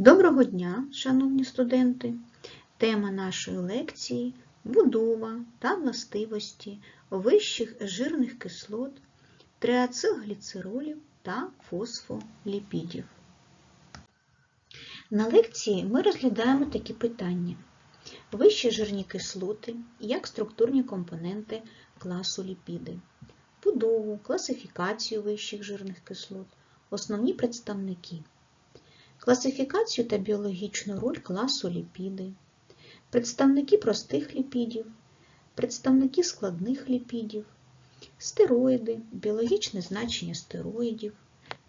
Доброго дня, шановні студенти! Тема нашої лекції будова та властивості вищих жирних кислот, триацилгліцеролів та фосфоліпідів. На лекції ми розглядаємо такі питання: вищі жирні кислоти як структурні компоненти класу ліпіди, будову, класифікацію вищих жирних кислот, основні представники класифікацію та біологічну роль класу ліпіди, представники простих ліпідів, представники складних ліпідів, стероїди, біологічне значення стероїдів,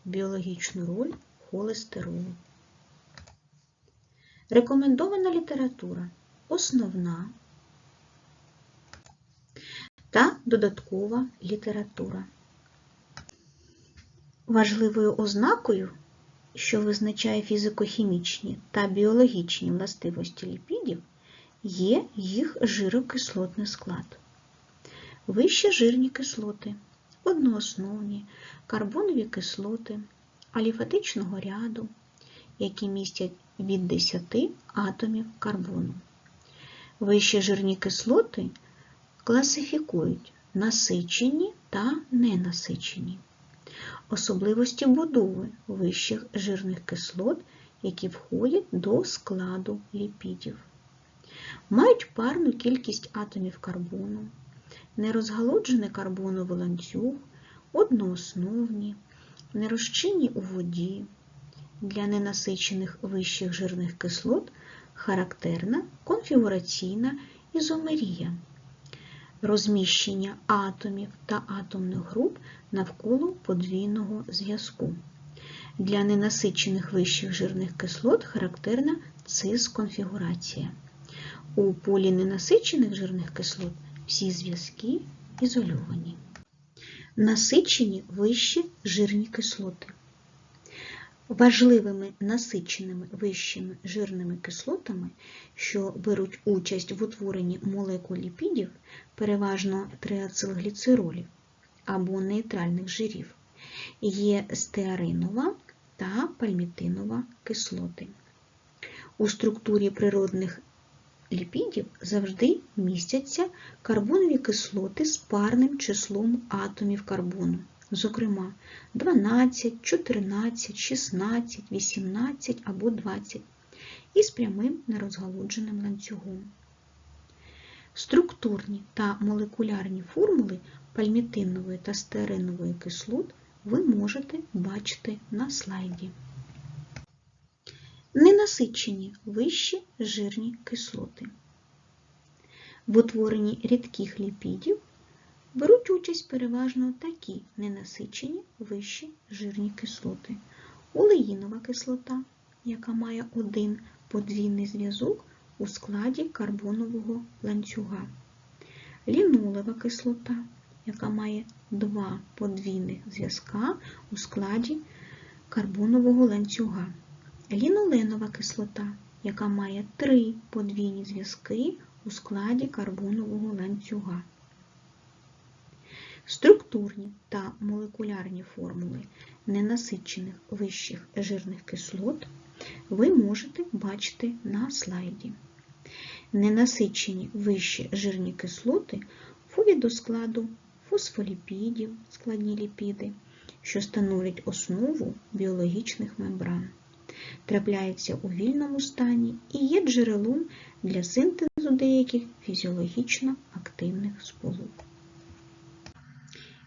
біологічну роль холестеролу. Рекомендована література основна та додаткова література. Важливою ознакою що визначає фізико-хімічні та біологічні властивості ліпідів, є їх жирокислотний склад. Вищі жирні кислоти, одноосновні, карбонові кислоти, аліфатичного ряду, які містять від 10 атомів карбону. Вищі жирні кислоти класифікують насичені та ненасичені особливості будови вищих жирних кислот, які входять до складу ліпідів. Мають парну кількість атомів карбону, нерозгалоджений карбоновий ланцюг, одноосновні, нерозчинні у воді. Для ненасичених вищих жирних кислот характерна конфігураційна ізомерія розміщення атомів та атомних груп навколо подвійного зв'язку. Для ненасичених вищих жирних кислот характерна цис-конфігурація. У полі ненасичених жирних кислот всі зв'язки ізольовані. Насичені вищі жирні кислоти. Важливими насиченими вищими жирними кислотами, що беруть участь в утворенні молекул ліпідів, переважно триацилгліцеролів або нейтральних жирів, є стеаринова та пальмітинова кислоти. У структурі природних ліпідів завжди містяться карбонові кислоти з парним числом атомів карбону зокрема 12, 14, 16, 18 або 20 із прямим нерозгалудженим ланцюгом. Структурні та молекулярні формули пальмітинової та стеринової кислот ви можете бачити на слайді. Ненасичені вищі жирні кислоти. В утворенні рідких ліпідів Беруть участь переважно такі ненасичені вищі жирні кислоти. Олеїнова кислота, яка має один подвійний зв'язок у складі карбонового ланцюга. Лінолева кислота, яка має два подвійних зв'язка у складі карбонового ланцюга. Ліноленова кислота, яка має три подвійні зв'язки у складі карбонового ланцюга. Структурні та молекулярні формули ненасичених вищих жирних кислот ви можете бачити на слайді. Ненасичені вищі жирні кислоти входять до складу фосфоліпідів, складні ліпіди, що становлять основу біологічних мембран, трапляються у вільному стані і є джерелом для синтезу деяких фізіологічно активних сполук.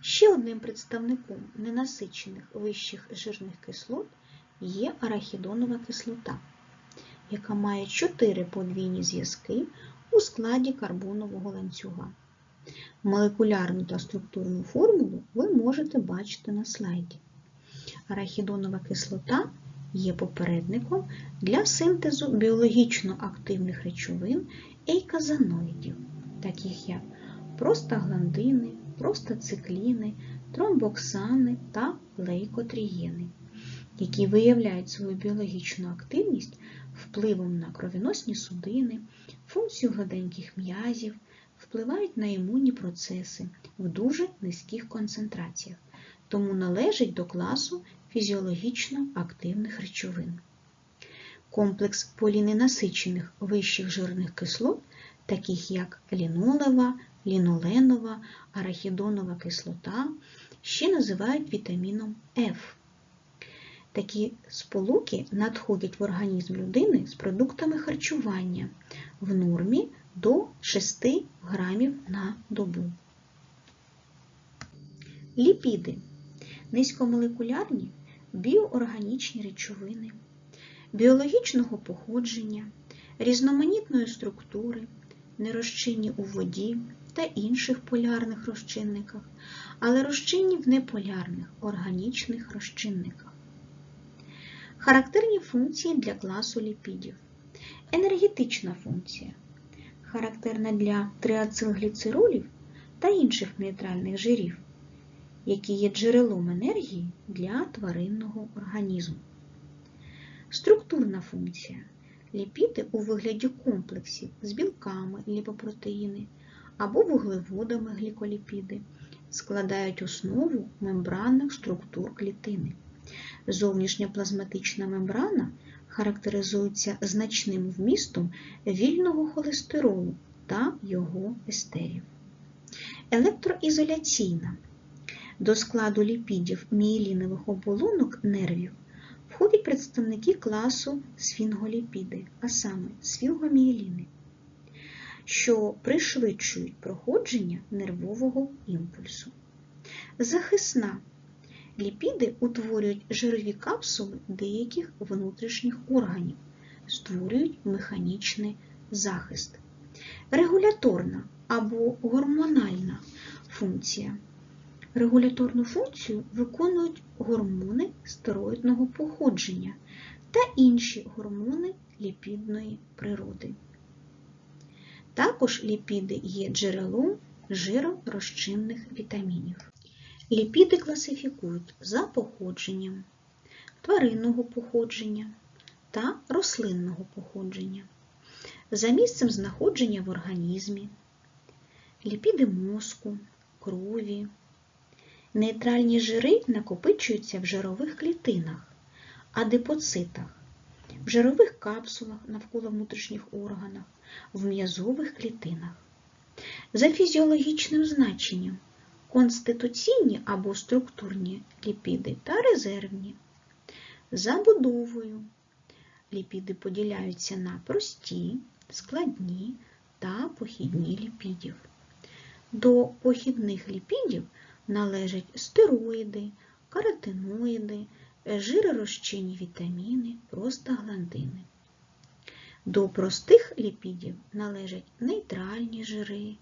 Ще одним представником ненасичених вищих жирних кислот є арахідонова кислота, яка має 4 подвійні зв'язки у складі карбонового ланцюга. Молекулярну та структурну формулу ви можете бачити на слайді. Арахідонова кислота є попередником для синтезу біологічно активних речовин ейказаноїдів, таких як простагландини, простацикліни, тромбоксани та лейкотрієни, які виявляють свою біологічну активність впливом на кровіносні судини, функцію гладеньких м'язів, впливають на імунні процеси в дуже низьких концентраціях, тому належить до класу фізіологічно активних речовин. комплекс поліненасичених вищих жирних кислот, таких як лінолева, ліноленова, арахідонова кислота, ще називають вітаміном F. Такі сполуки надходять в організм людини з продуктами харчування в нормі до 6 грамів на добу. Ліпіди низькомолекулярні біоорганічні речовини, біологічного походження, різноманітної структури, нерозчинні у воді та інших полярних розчинниках, але розчинні в неполярних органічних розчинниках. Характерні функції для класу ліпідів. Енергетична функція характерна для триацилгліцеролів та інших нейтральних жирів, які є джерелом енергії для тваринного організму. Структурна функція ліпіди у вигляді комплексів з білками ліпопротеїни або вуглеводами гліколіпіди складають основу мембранних структур клітини. Зовнішня плазматична мембрана характеризується значним вмістом вільного холестеролу та його естерів. Електроізоляційна. До складу ліпідів мієлінових оболонок нервів входять представники класу сфінголіпіди, а саме сфілгомієліни, що пришвидшують проходження нервового імпульсу. Захисна Ліпіди утворюють жирові капсули деяких внутрішніх органів, створюють механічний захист. Регуляторна або гормональна функція. Регуляторну функцію виконують гормони стероїдного походження та інші гормони ліпідної природи. Також ліпіди є джерелом жиророзчинних вітамінів. Ліпіди класифікують за походженням тваринного походження та рослинного походження, за місцем знаходження в організмі, ліпіди мозку, крові. Нейтральні жири накопичуються в жирових клітинах, адипоцитах, в жирових капсулах навколо внутрішніх органах, в м'язових клітинах. За фізіологічним значенням конституційні або структурні ліпіди та резервні. Забудовою ліпіди поділяються на прості, складні та похідні ліпідів. До похідних ліпідів належать стероїди, каротиноїди, жиророзчинні вітаміни, простагландини. До простих ліпідів належать нейтральні жири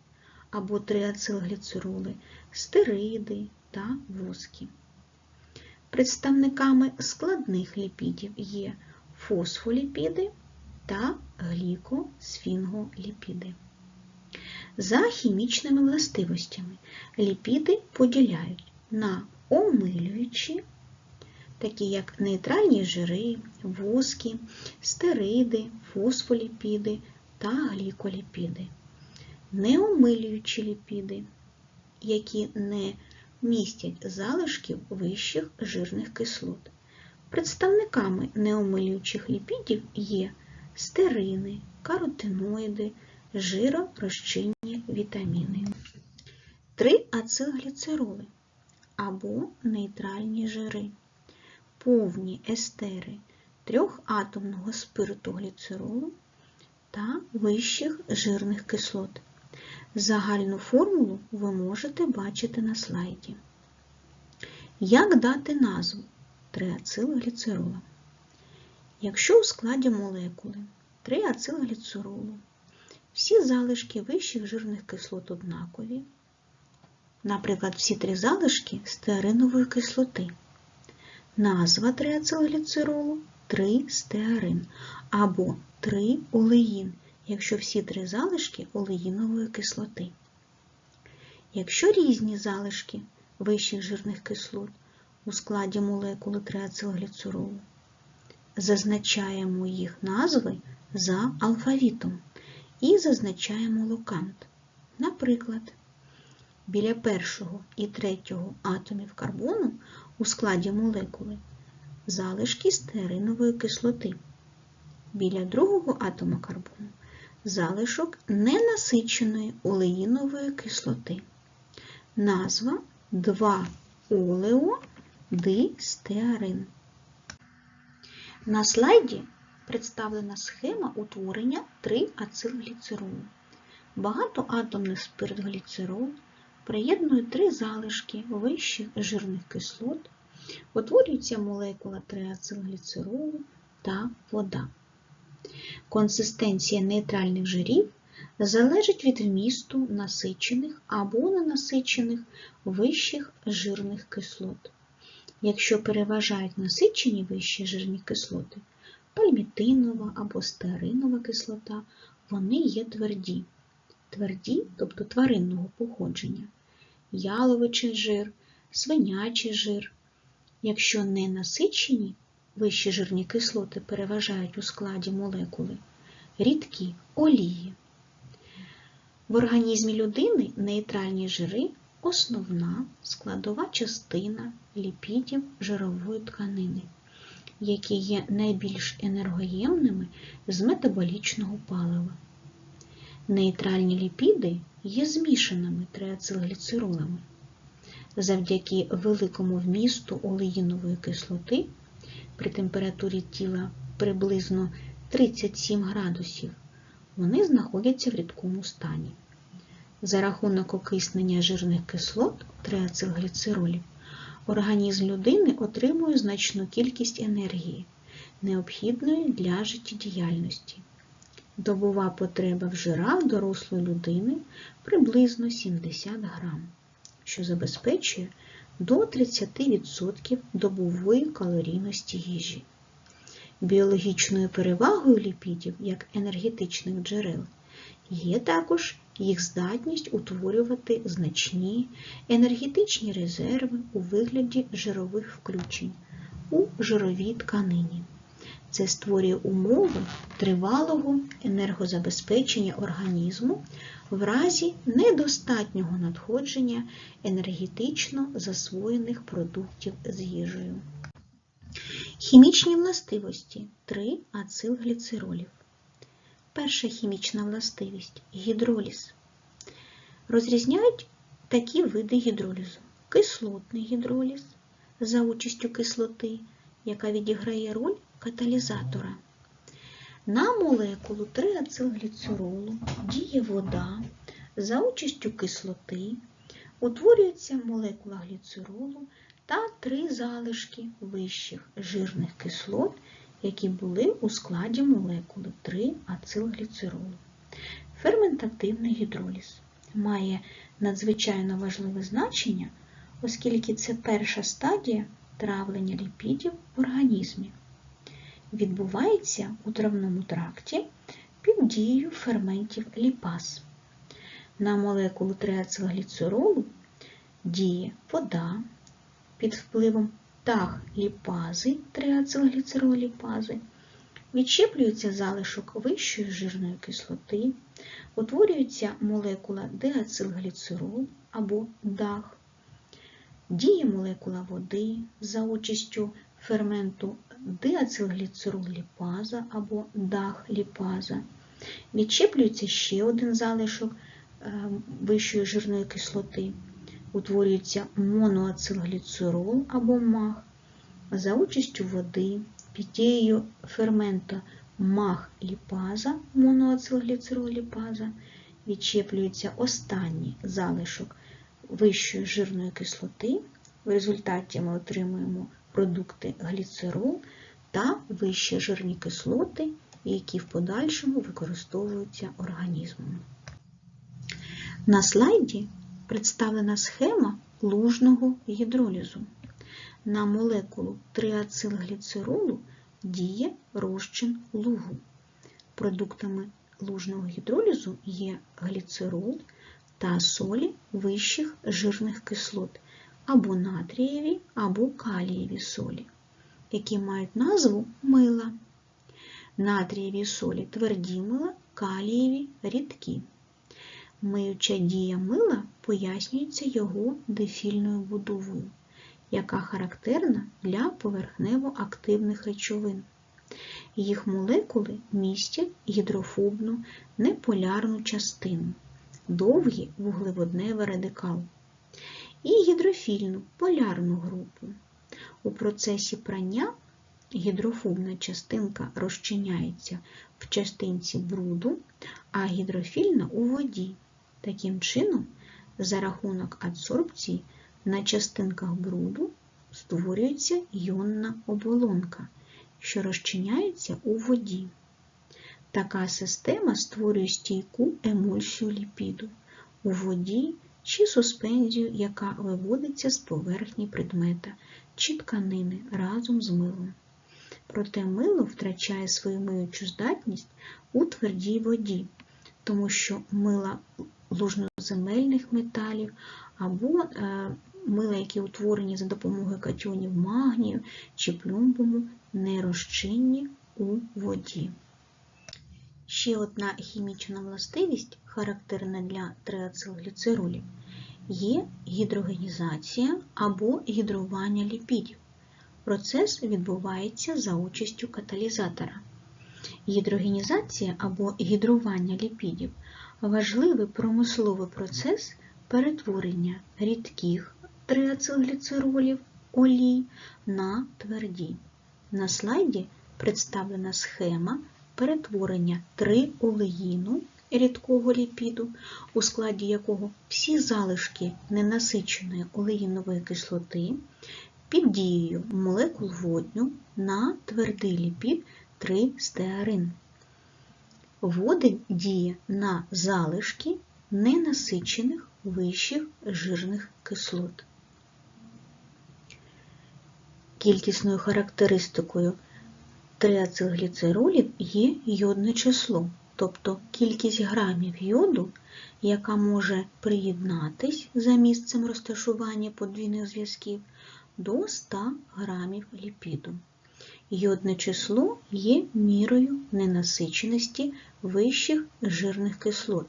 або триацилгліцероли, стериди та воски. Представниками складних ліпідів є фосфоліпіди та глікосфінголіпіди. За хімічними властивостями ліпіди поділяють на омилюючі, такі як нейтральні жири, воски, стериди, фосфоліпіди та гліколіпіди, неомилюючі ліпіди, які не містять залишків вищих жирних кислот. Представниками неомилюючих ліпідів є стерини, каротиноїди, жиророзчинні вітаміни. Три ацилгліцероли або нейтральні жири, повні естери трьохатомного спирту гліцеролу та вищих жирних кислот. Загальну формулу ви можете бачити на слайді. Як дати назву триацилгліцерола? Якщо у складі молекули триацилгліцеролу всі залишки вищих жирних кислот однакові, наприклад, всі три залишки стеаринової кислоти, назва триацилгліцеролу 3 стеарин або 3 олеїн, якщо всі три залишки олеїнової кислоти. Якщо різні залишки вищих жирних кислот у складі молекули триацилгліцеролу, зазначаємо їх назви за алфавітом і зазначаємо локант. Наприклад, біля першого і третього атомів карбону у складі молекули залишки стеринової кислоти. біля другого атома карбону залишок ненасиченої олеїнової кислоти. Назва 2-олеодистеарин. На слайді представлена схема утворення 3-ацилгліцеролу. Багатоатомний спирт гліцерол приєднує три залишки вищих жирних кислот, утворюється молекула 3-ацилгліцеролу та вода. Консистенція нейтральних жирів залежить від вмісту насичених або ненасичених вищих жирних кислот. Якщо переважають насичені вищі жирні кислоти, пальмітинова або стеаринова кислота, вони є тверді. Тверді, тобто тваринного походження, яловичий жир, свинячий жир. Якщо не насичені, вищі жирні кислоти переважають у складі молекули, рідкі олії. В організмі людини нейтральні жири основна складова частина ліпідів жирової тканини, які є найбільш енергоємними з метаболічного палива. Нейтральні ліпіди є змішаними триацилгліцеролами. Завдяки великому вмісту олеїнової кислоти при температурі тіла приблизно 37 градусів, вони знаходяться в рідкому стані. За рахунок окиснення жирних кислот триацилгліцеролів організм людини отримує значну кількість енергії, необхідної для життєдіяльності. Добова потреба в жирах дорослої людини приблизно 70 грам, що забезпечує до 30% добової калорійності їжі. Біологічною перевагою ліпідів як енергетичних джерел є також їх здатність утворювати значні енергетичні резерви у вигляді жирових включень у жировій тканині. Це створює умови тривалого енергозабезпечення організму в разі недостатнього надходження енергетично засвоєних продуктів з їжею. Хімічні властивості 3 ацилгліцеролів. Перша хімічна властивість гідроліз. Розрізняють такі види гідролізу: кислотний гідроліз за участю кислоти, яка відіграє роль каталізатора. На молекулу 3-ацилгліцеролу діє вода за участю кислоти, утворюється молекула гліцеролу та три залишки вищих жирних кислот, які були у складі молекули 3-ацилгліцеролу. Ферментативний гідроліз має надзвичайно важливе значення, оскільки це перша стадія травлення ліпідів в організмі відбувається у травному тракті під дією ферментів ліпаз. На молекулу триацилгліцеролу діє вода під впливом тах ліпази триацилгліцероліпази, відщеплюється залишок вищої жирної кислоти, утворюється молекула деацилгліцерол або дах, діє молекула води за участю ферменту диацилгліцерол-ліпаза або дах-ліпаза. Відщеплюється ще один залишок е, вищої жирної кислоти. Утворюється моноацилгліцерол або мах за участю води під дією фермента мах-ліпаза, моноацилгліцерол-ліпаза, відщеплюється останній залишок вищої жирної кислоти. В результаті ми отримуємо продукти гліцерол та вищі жирні кислоти, які в подальшому використовуються організмом. На слайді представлена схема лужного гідролізу. На молекулу триацилгліцеролу діє розчин лугу. Продуктами лужного гідролізу є гліцерол та солі вищих жирних кислот, або натрієві, або калієві солі, які мають назву мила. Натрієві солі тверді мила, калієві рідкі. Миюча дія мила пояснюється його дефільною будовою, яка характерна для поверхнево-активних речовин. Їх молекули містять гідрофобну неполярну частину, довгий вуглеводневий радикал і гідрофільну полярну групу. У процесі прання гідрофобна частинка розчиняється в частинці бруду, а гідрофільна у воді. Таким чином, за рахунок адсорбції на частинках бруду створюється іонна оболонка, що розчиняється у воді. Така система створює стійку емульсію ліпіду у воді чи суспензію, яка виводиться з поверхні предмета чи тканини разом з милом. Проте мило втрачає свою миючу здатність у твердій воді, тому що мила лужноземельних металів або е, мила, які утворені за допомогою катіонів магнію чи плюмбуму, не розчинні у воді. Ще одна хімічна властивість, характерна для триацилгліцеролів, є гідрогенізація або гідрування ліпідів. Процес відбувається за участю каталізатора. Гідрогенізація або гідрування ліпідів важливий промисловий процес перетворення рідких триацилгліцеролів олій на тверді. На слайді представлена схема перетворення триолеїну рідкого ліпіду, у складі якого всі залишки ненасиченої олеїнової кислоти під дією молекул водню на твердий ліпід 3-стеарин. Водень діє на залишки ненасичених вищих жирних кислот. Кількісною характеристикою триацилгліцеролів є йодне число, тобто кількість грамів йоду, яка може приєднатись за місцем розташування подвійних зв'язків до 100 грамів ліпіду. Йодне число є мірою ненасиченості вищих жирних кислот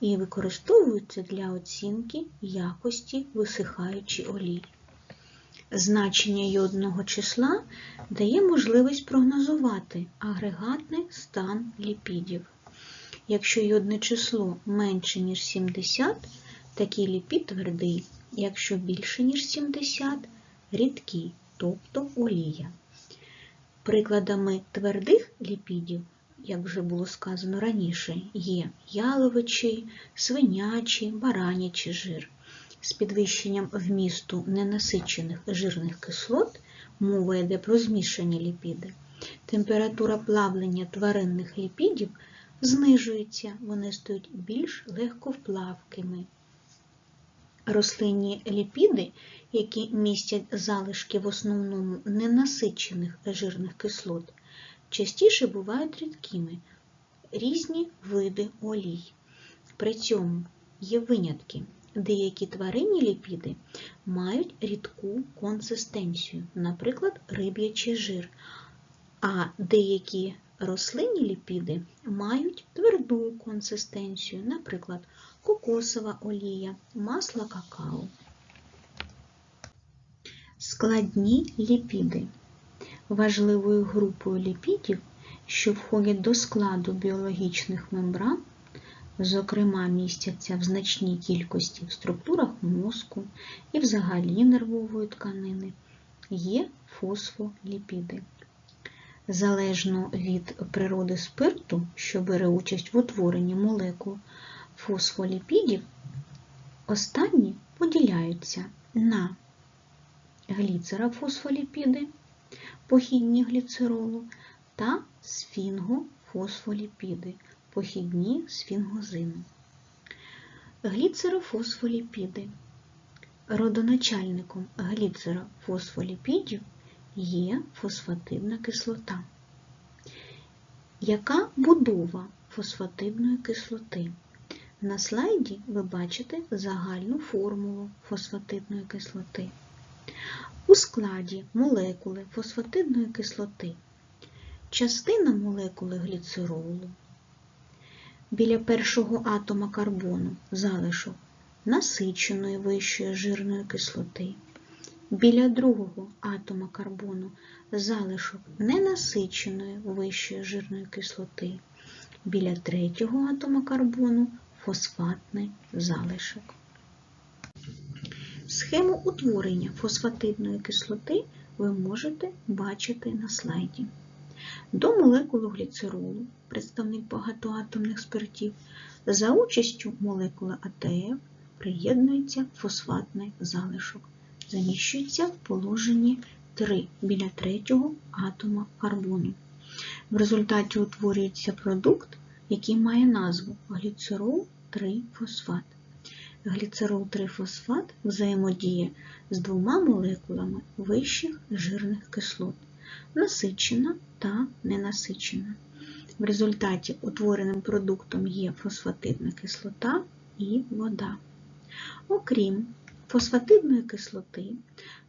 і використовується для оцінки якості висихаючої олій. Значення йодного числа дає можливість прогнозувати агрегатний стан ліпідів. Якщо йодне число менше, ніж 70, такий ліпід твердий, якщо більше, ніж 70, рідкий, тобто олія. Прикладами твердих ліпідів, як вже було сказано раніше, є яловичий, свинячий, баранячий жир. З підвищенням вмісту ненасичених жирних кислот, мова йде про змішані ліпіди, температура плавлення тваринних ліпідів знижується, вони стають більш легковплавкими. Рослинні ліпіди, які містять залишки в основному ненасичених жирних кислот, частіше бувають рідкими, різні види олій. При цьому є винятки. Деякі тваринні ліпіди мають рідку консистенцію, наприклад, риб'ячий жир, а деякі рослинні ліпіди мають тверду консистенцію, наприклад, кокосова олія, масло какао. Складні ліпіди. Важливою групою ліпідів, що входять до складу біологічних мембран, зокрема містяться в значній кількості в структурах мозку і взагалі нервової тканини, є фосфоліпіди. Залежно від природи спирту, що бере участь в утворенні молекул фосфоліпідів, останні поділяються на гліцерофосфоліпіди, похідні гліцеролу та сфінгофосфоліпіди, похідні сфінгозину. Гліцерофосфоліпіди. Родоначальником гліцерофосфоліпідів є фосфатидна кислота. Яка будова фосфатидної кислоти? На слайді ви бачите загальну формулу фосфатидної кислоти. У складі молекули фосфатидної кислоти частина молекули гліцеролу. Біля першого атома карбону залишок насиченої вищої жирної кислоти. Біля другого атома карбону залишок ненасиченої вищої жирної кислоти. Біля третього атома карбону фосфатний залишок. Схему утворення фосфатидної кислоти ви можете бачити на слайді. До молекули гліцеролу, представник багатоатомних спиртів, за участю молекули АТФ приєднується фосфатний залишок, заміщується в положенні 3 біля третього атома карбону. В результаті утворюється продукт, який має назву гліцерол 3-фосфат. Гліцерол 3-фосфат взаємодіє з двома молекулами вищих жирних кислот насичена та ненасичена. В результаті утвореним продуктом є фосфатидна кислота і вода. Окрім фосфатидної кислоти,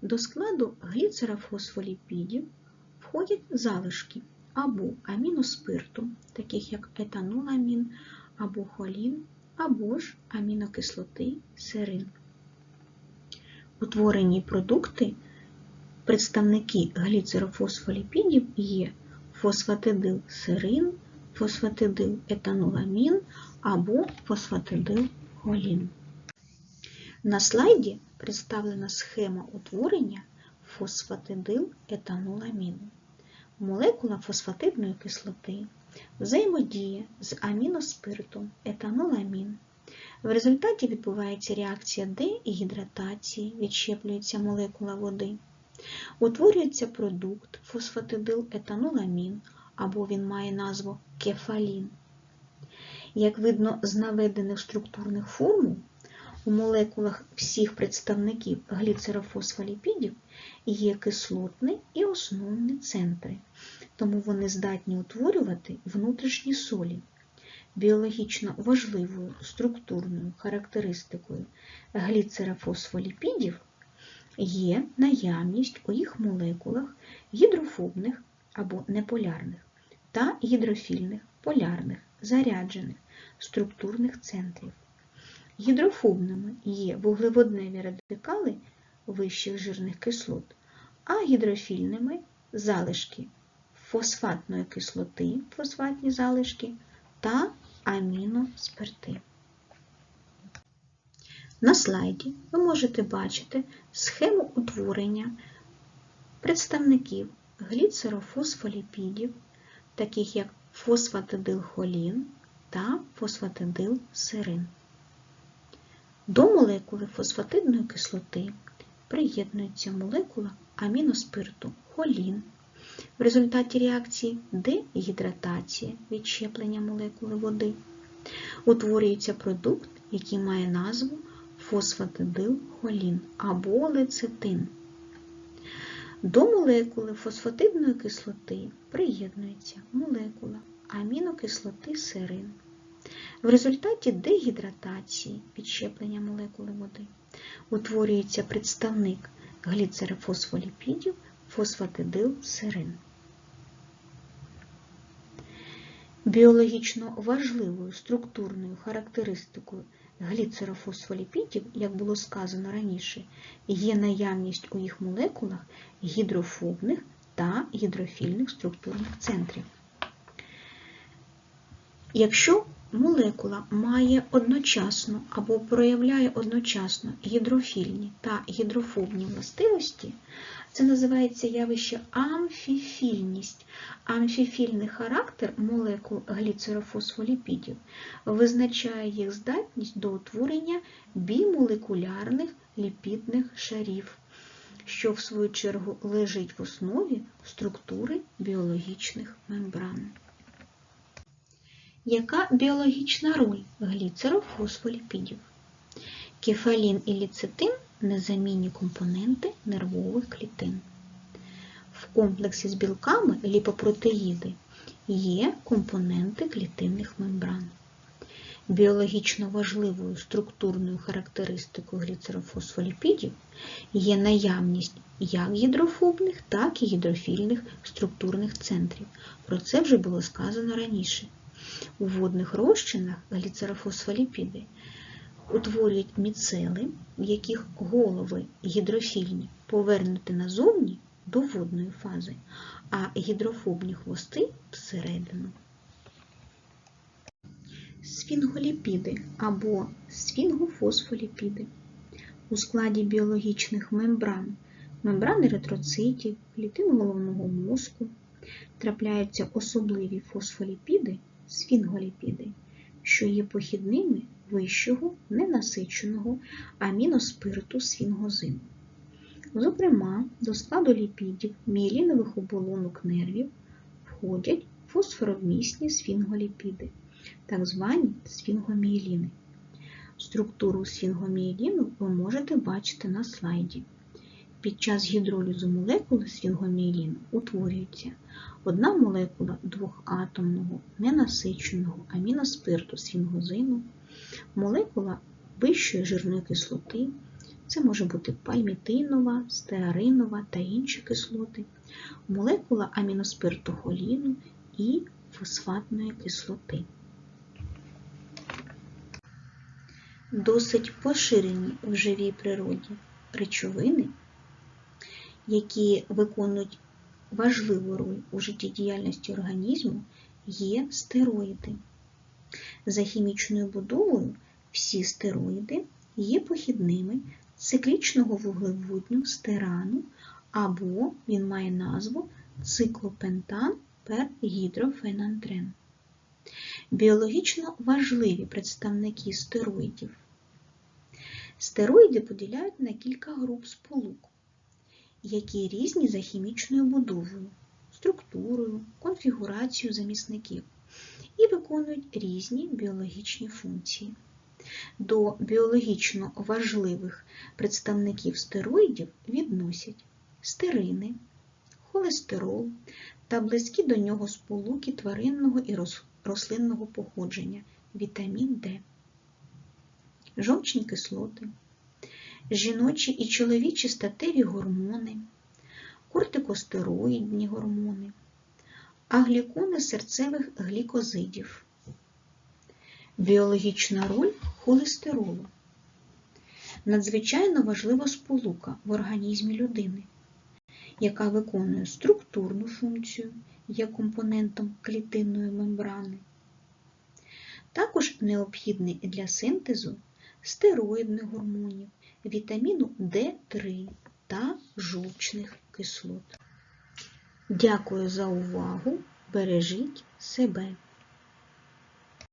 до складу гліцерофосфоліпідів входять залишки або аміноспирту, таких як етаноламін або холін, або ж амінокислоти серин. Утворені продукти Представники гліцерофосфоліпідів є фосфатидил серин, фосфатидил етаноламін або фосфатидил холін. На слайді представлена схема утворення фосфатидил етаноламіну. Молекула фосфатидної кислоти взаємодіє з аміноспиртом етаноламін. В результаті відбувається реакція дегідратації, відщеплюється молекула води. Утворюється продукт фосфатидил-етаноламін, або він має назву кефалін. Як видно з наведених структурних формул, у молекулах всіх представників гліцерофосфоліпідів є кислотні і основні центри, тому вони здатні утворювати внутрішні солі. Біологічно важливою структурною характеристикою гліцерофосфоліпідів є наявність у їх молекулах гідрофобних або неполярних та гідрофільних полярних заряджених структурних центрів. Гідрофобними є вуглеводневі радикали вищих жирних кислот, а гідрофільними залишки фосфатної кислоти, фосфатні залишки та аміноспирти. На слайді ви можете бачити схему утворення представників гліцерофосфоліпідів, таких як фосфатидилхолін та фосфатидилсерин. До молекули фосфатидної кислоти приєднується молекула аміноспирту холін. В результаті реакції дегідратації відщеплення молекули води. Утворюється продукт, який має назву фосфатидилхолін або лецитин. До молекули фосфатидної кислоти приєднується молекула амінокислоти серин. В результаті дегідратації підщеплення молекули води утворюється представник гліцерофосфоліпідів фосфатидилсерин. Біологічно важливою структурною характеристикою гліцерофосфоліпідів, як було сказано раніше, є наявність у їх молекулах гідрофобних та гідрофільних структурних центрів. Якщо молекула має одночасно або проявляє одночасно гідрофільні та гідрофобні властивості, це називається явище амфіфільність. Амфіфільний характер молекул гліцерофосфоліпідів визначає їх здатність до утворення бімолекулярних ліпідних шарів, що в свою чергу лежить в основі структури біологічних мембран. Яка біологічна роль гліцерофосфоліпідів? Кефалін і ліцетин незамінні компоненти нервових клітин. В комплексі з білками ліпопротеїди є компоненти клітинних мембран. Біологічно важливою структурною характеристикою гліцерофосфоліпідів є наявність як гідрофобних, так і гідрофільних структурних центрів. Про це вже було сказано раніше. У водних розчинах гліцерофосфоліпіди утворюють міцели, в яких голови гідрофільні повернуті назовні до водної фази, а гідрофобні хвости всередину. Сфінголіпіди або сфінгофосфоліпіди у складі біологічних мембран, мембрани еритроцитів, клітин головного мозку трапляються особливі фосфоліпіди, сфінголіпіди, що є похідними вищого ненасиченого аміноспирту сфінгозину. Зокрема, до складу ліпідів мієлінових оболонок нервів входять фосфоровмісні сфінголіпіди, так звані сфінгомієліни. Структуру сфінгомієліну ви можете бачити на слайді. Під час гідролізу молекули сфінгомієліну утворюється одна молекула двохатомного ненасиченого аміноспирту сфінгозину, молекула вищої жирної кислоти, це може бути пальмітинова, стеаринова та інші кислоти, молекула аміноспирту холіну і фосфатної кислоти. Досить поширені в живій природі речовини, які виконують важливу роль у життєдіяльності організму, є стероїди. За хімічною будовою всі стероїди є похідними циклічного вуглеводню стерану або він має назву циклопентан пергідрофенантрен. Біологічно важливі представники стероїдів. Стероїди поділяють на кілька груп сполук, які різні за хімічною будовою, структурою, конфігурацією замісників і виконують різні біологічні функції. До біологічно важливих представників стероїдів відносять стерини, холестерол та близькі до нього сполуки тваринного і рослинного походження, вітамін Д, жовчні кислоти, жіночі і чоловічі статеві гормони, кортикостероїдні гормони, аглікони серцевих глікозидів, біологічна роль холестеролу. Надзвичайно важлива сполука в організмі людини, яка виконує структурну функцію є компонентом клітинної мембрани. Також необхідний для синтезу стероїдних гормонів, вітаміну D3 та жовчних кислот. Дякую за увагу! Бережіть себе!